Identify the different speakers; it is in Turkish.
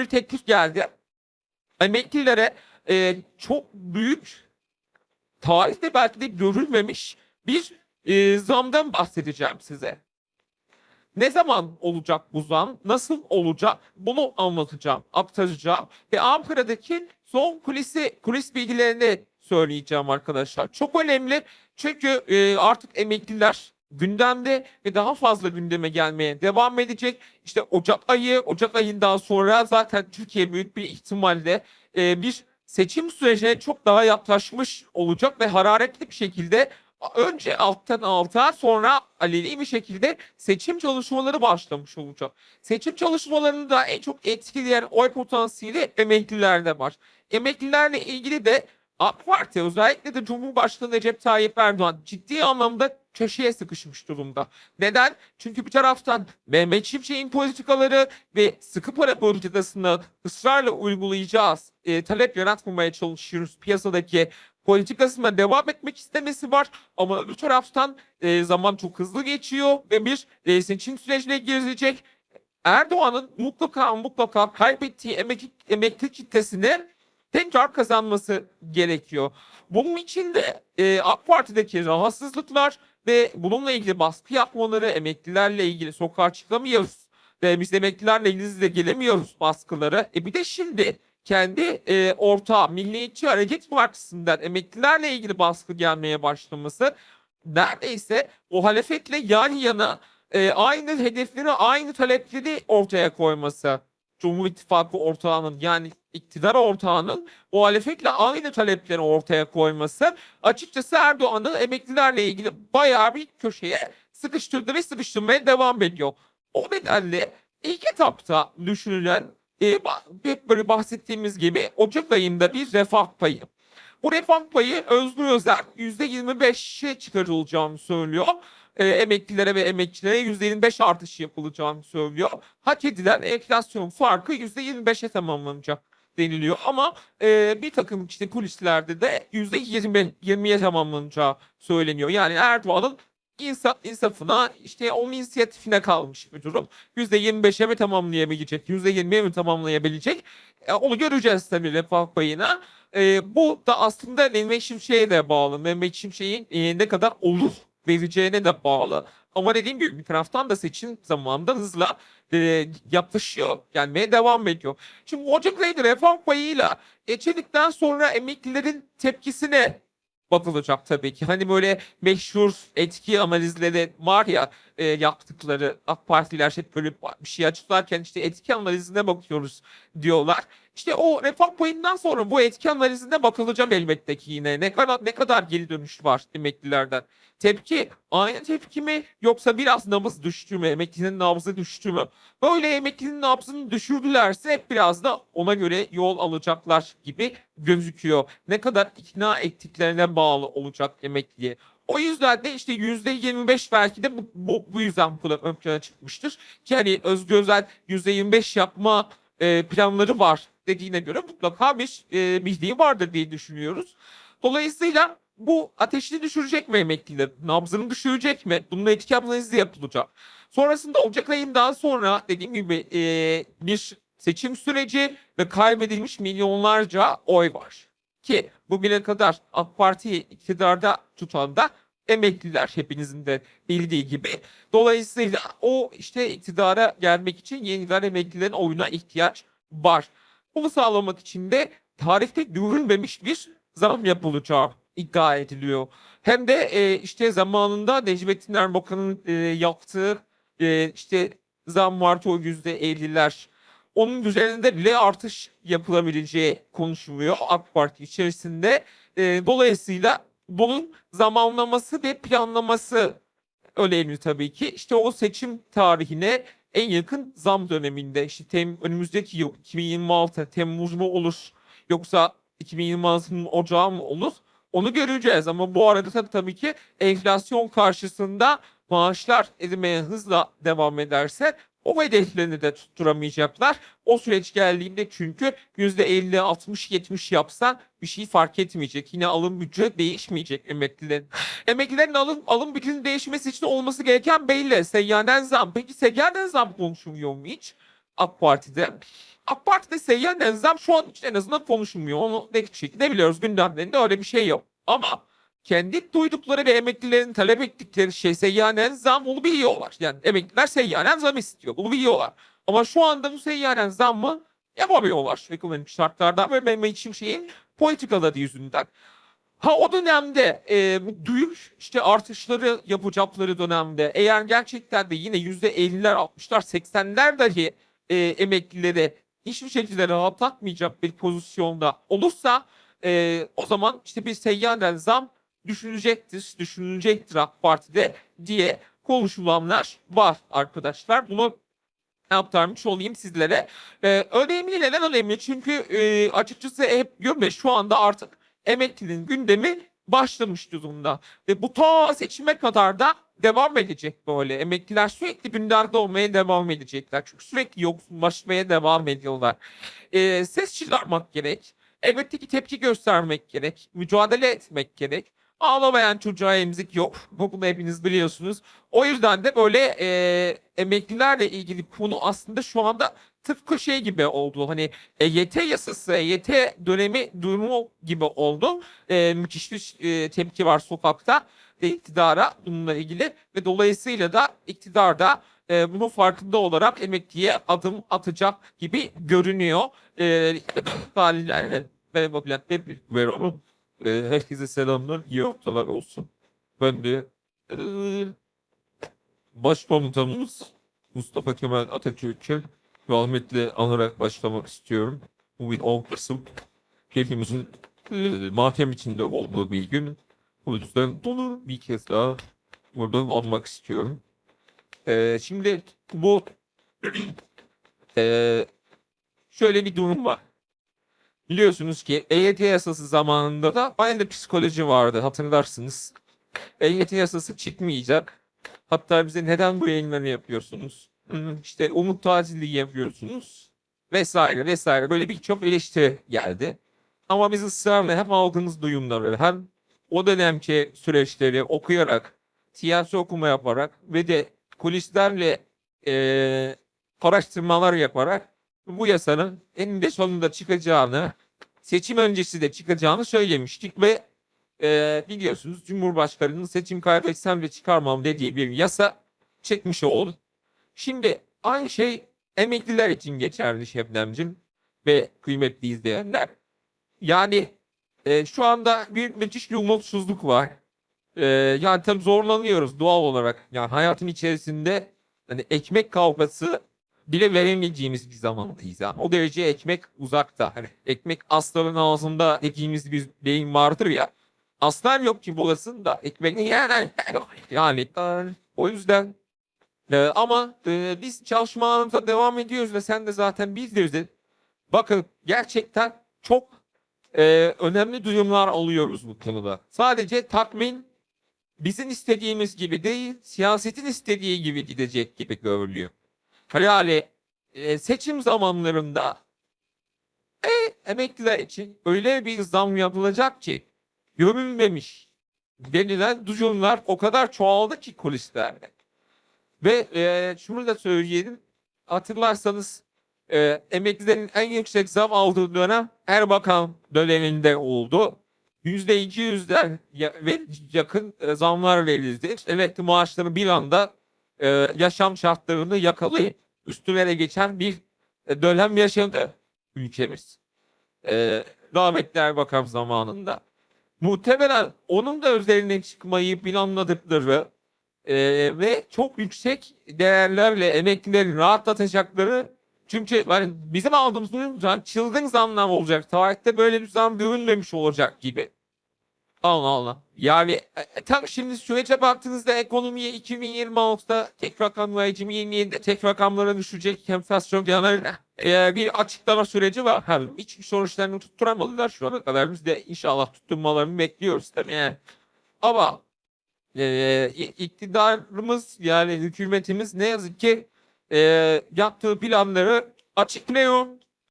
Speaker 1: bir teklif geldi. Emeklilere e, çok büyük tarihte belki de görülmemiş bir e, zamdan bahsedeceğim size. Ne zaman olacak bu zam? Nasıl olacak? Bunu anlatacağım, aktaracağım. Ve Ankara'daki son kulisi, kulis bilgilerini söyleyeceğim arkadaşlar. Çok önemli çünkü e, artık emekliler gündemde ve daha fazla gündeme gelmeye devam edecek. İşte Ocak ayı, Ocak ayından sonra zaten Türkiye büyük bir ihtimalle e, bir seçim sürecine çok daha yaklaşmış olacak ve hararetli bir şekilde önce alttan alta sonra aleni bir şekilde seçim çalışmaları başlamış olacak. Seçim çalışmalarını da en çok etkileyen oy potansiyeli emeklilerde var. Emeklilerle ilgili de AK Parti özellikle de Cumhurbaşkanı Recep Tayyip Erdoğan ciddi anlamda köşeye sıkışmış durumda. Neden? Çünkü bir taraftan Mehmet Şimşek'in politikaları ve sıkı para politikasını ısrarla uygulayacağız. E, talep yaratmamaya çalışıyoruz piyasadaki politikasına devam etmek istemesi var. Ama öbür taraftan e, zaman çok hızlı geçiyor ve bir e, seçim sürecine girecek. Erdoğan'ın mutlaka mutlaka kaybettiği emekli, emekli kitlesini tekrar kazanması gerekiyor. Bunun için de e, AK Parti'deki rahatsızlıklar ve bununla ilgili baskı yapmaları, emeklilerle ilgili sokağa çıkamıyoruz. Ve biz emeklilerle ilgili de gelemiyoruz baskıları. E bir de şimdi kendi e, ortağı Milliyetçi Hareket Partisi'nden emeklilerle ilgili baskı gelmeye başlaması neredeyse muhalefetle yan yana e, aynı hedefleri, aynı talepleri ortaya koyması. Cumhur İttifakı ortağının yani iktidar ortağının muhalefetle aynı talepleri ortaya koyması açıkçası Erdoğan'ın emeklilerle ilgili bayağı bir köşeye sıkıştırdı ve sıkıştırmaya devam ediyor. O nedenle ilk etapta düşünülen e, hep böyle bahsettiğimiz gibi Ocak ayında bir refah payı. Bu refah payı Özgür Özel %25'e çıkarılacağını söylüyor. E, emeklilere ve emekçilere %25 artış yapılacağını söylüyor. Hak edilen enflasyon farkı %25'e tamamlanacak deniliyor. Ama e, bir takım işte kulislerde de %20, 20'ye tamamlanacağı söyleniyor. Yani Erdoğan'ın insaf, insafına işte onun inisiyatifine kalmış bir durum. %25'e mi tamamlayabilecek, %20'ye mi tamamlayabilecek? E, onu göreceğiz tabii refah payına. E, bu da aslında Mehmet Şimşek'e de bağlı. Mehmet Şimşek'in e, ne kadar olur vereceğine de bağlı. Ama dediğim gibi bir taraftan da seçim zamanında hızla e, yaklaşıyor. Gelmeye devam ediyor. Şimdi Ocak ayında refah payıyla geçildikten sonra emeklilerin tepkisine bakılacak tabii ki. Hani böyle meşhur etki analizleri var ya e, yaptıkları AK Partiler hep böyle bir şey açıklarken işte etki analizine bakıyoruz diyorlar. İşte o refah payından sonra bu etki analizine bakılacağım elbette ki yine. Ne kadar ne kadar geri dönüş var emeklilerden. Tepki aynı tepki mi yoksa biraz nabız düştü mü? Emeklinin nabzı düştü mü? Böyle emeklinin nabzını düşürdülerse biraz da ona göre yol alacaklar gibi gözüküyor. Ne kadar ikna ettiklerine bağlı olacak emekliye. O yüzden de işte %25 belki de bu, bu, bu yüzden bu ön plana çıkmıştır. Ki hani Özgür Özel %25 yapma e, planları var dediğine göre mutlaka bir e, bildiği vardır diye düşünüyoruz. Dolayısıyla bu ateşini düşürecek mi emekliler? Nabzını düşürecek mi? Bunun etki analizi yapılacak. Sonrasında Ocak ayından sonra dediğim gibi e, bir seçim süreci ve kaybedilmiş milyonlarca oy var. Ki bugüne kadar AK Parti'yi iktidarda tutan da emekliler hepinizin de bildiği gibi. Dolayısıyla o işte iktidara gelmek için yeniden emeklilerin oyuna ihtiyaç var. Bunu sağlamak için de tarihte görülmemiş bir zam yapılacağı iddia ediliyor. Hem de e, işte zamanında Necmettin Erbakan'ın e, yaptığı e, işte zam vardı o yüzde elliler. Onun üzerinde bile artış yapılabileceği konuşuluyor AK Parti içerisinde. E, dolayısıyla bunun zamanlaması ve planlaması önemli tabii ki. İşte o seçim tarihine en yakın zam döneminde işte tem, önümüzdeki yıl 2026 Temmuz mu olur yoksa 2026'nın Ocağı mı olur? Onu göreceğiz ama bu arada tabii, tabii ki enflasyon karşısında maaşlar erimeye hızla devam ederse o hedeflerini de tutturamayacaklar. O süreç geldiğinde çünkü %50, 60, 70 yapsan bir şey fark etmeyecek. Yine alım gücü değişmeyecek emeklilerin. Emeklilerin alım, alım gücünün değişmesi için olması gereken belli. Seyyanen zam. Peki seyyanen zam konuşuluyor mu hiç? AK Parti'de. AK Parti'de seyyanen zam şu an için en azından konuşulmuyor. Onu net şekilde biliyoruz. Gündemlerinde öyle bir şey yok. Ama kendi duydukları ve emeklilerin talep ettikleri şey seyyanen zam bunu biliyorlar. Yani emekliler seyyanen zam istiyor. Bunu biliyorlar. Ama şu anda bu seyyanen zammı yapamıyorlar ekonomik şartlardan ve için şeyin politikaları yüzünden. Ha o dönemde e, büyük işte artışları yapacakları dönemde eğer gerçekten de yine yüzde 50'ler 60'lar 80'ler dahi e, emeklileri hiçbir şekilde rahatlatmayacak bir pozisyonda olursa e, o zaman işte bir seyyanen zam düşünecektir, düşünülecektir AK Parti'de diye konuşulanlar var arkadaşlar. Bunu aktarmış olayım sizlere. Ee, önemli neden önemli? Çünkü e, açıkçası hep diyorum şu anda artık emeklinin gündemi başlamış durumda. Ve bu ta seçime kadar da devam edecek böyle. Emekliler sürekli gündemde olmaya devam edecekler. Çünkü sürekli yoksullaşmaya devam ediyorlar. Ee, ses çıkarmak gerek. Elbette ki tepki göstermek gerek. Mücadele etmek gerek. Ağlamayan çocuğa emzik yok. Bunu hepiniz biliyorsunuz. O yüzden de böyle e, emeklilerle ilgili konu aslında şu anda tıpkı şey gibi oldu. Hani EYT yasası, EYT dönemi durumu gibi oldu. E, müthiş bir e, tepki var sokakta ve iktidara bununla ilgili ve dolayısıyla da iktidar da e, bunun farkında olarak emekliye adım atacak gibi görünüyor. E, E, herkese selamlar, iyi haftalar olsun. Ben de e, Başkomutanımız Mustafa Kemal Atatürk'ü rahmetle anarak başlamak istiyorum. Bu bir 10 Kasım hepimizin e, matem içinde olduğu bir gün. O yüzden bunu bir kez daha buradan almak istiyorum. E, şimdi bu e, şöyle bir durum var. Biliyorsunuz ki EYT yasası zamanında da aynı psikoloji vardı hatırlarsınız. EYT yasası çıkmayacak. Hatta bize neden bu yayınları yapıyorsunuz? Hmm, İşte umut taciliği yapıyorsunuz. Vesaire vesaire böyle birçok eleştiri geldi. Ama biz ısrarla hem aldığımız duyumları hem o dönemki süreçleri okuyarak, siyasi okuma yaparak ve de kulislerle eee araştırmalar yaparak bu yasanın eninde sonunda çıkacağını, seçim öncesi de çıkacağını söylemiştik ve e, biliyorsunuz Cumhurbaşkanı'nın seçim kaybetsem de çıkarmam dediği bir yasa çekmiş oldu. Şimdi aynı şey emekliler için geçerli Şebnemcim ve kıymetli izleyenler. Yani e, şu anda bir müthiş bir umutsuzluk var. E, yani tabii zorlanıyoruz doğal olarak. Yani hayatın içerisinde hani ekmek kavgası bile veremeyeceğimiz bir zamandayız. Yani. O derece ekmek uzakta. Hani ekmek aslanın ağzında dediğimiz bir deyim vardır ya. Aslan yok ki bulasında. Ekmek yani yani o yüzden e, ama e, biz çalışmalarımıza devam ediyoruz ve sen de zaten bizleriz. Bakın gerçekten çok e, önemli duyumlar alıyoruz bu konuda. Sadece tatmin bizim istediğimiz gibi değil, siyasetin istediği gibi gidecek gibi görülüyor. Yani e, seçim zamanlarında e, emekliler için öyle bir zam yapılacak ki görünmemiş denilen duyumlar o kadar çoğaldı ki kulislerde. Ve e, şunu da söyleyelim. Hatırlarsanız e, emeklilerin en yüksek zam aldığı dönem Erbakan döneminde oldu. Yüzde iki ve yakın e, zamlar verildi. Emekli maaşları bir anda e, yaşam şartlarını yakalayıp üstüne geçen bir e, dönem yaşadı ülkemiz. E, rahmetli Erbakan zamanında. Muhtemelen onun da üzerine çıkmayı planladıkları e, ve çok yüksek değerlerle emeklileri rahatlatacakları çünkü yani bizim aldığımız duyumdan çılgın zamlar olacak. Tarihte böyle bir zam görünmemiş olacak gibi. Allah Allah. Yani e, e, tam şimdi sürece baktığınızda ekonomiye 2026'da tek rakamlar 2027'de tek rakamlara düşecek enflasyon yanarına e, bir açıklama süreci var. Ha, hiçbir sonuçlarını tutturamadılar şu ana kadar. Biz de inşallah tutturmalarını bekliyoruz tabii yani. Ama e, iktidarımız yani hükümetimiz ne yazık ki e, yaptığı planları açıklıyor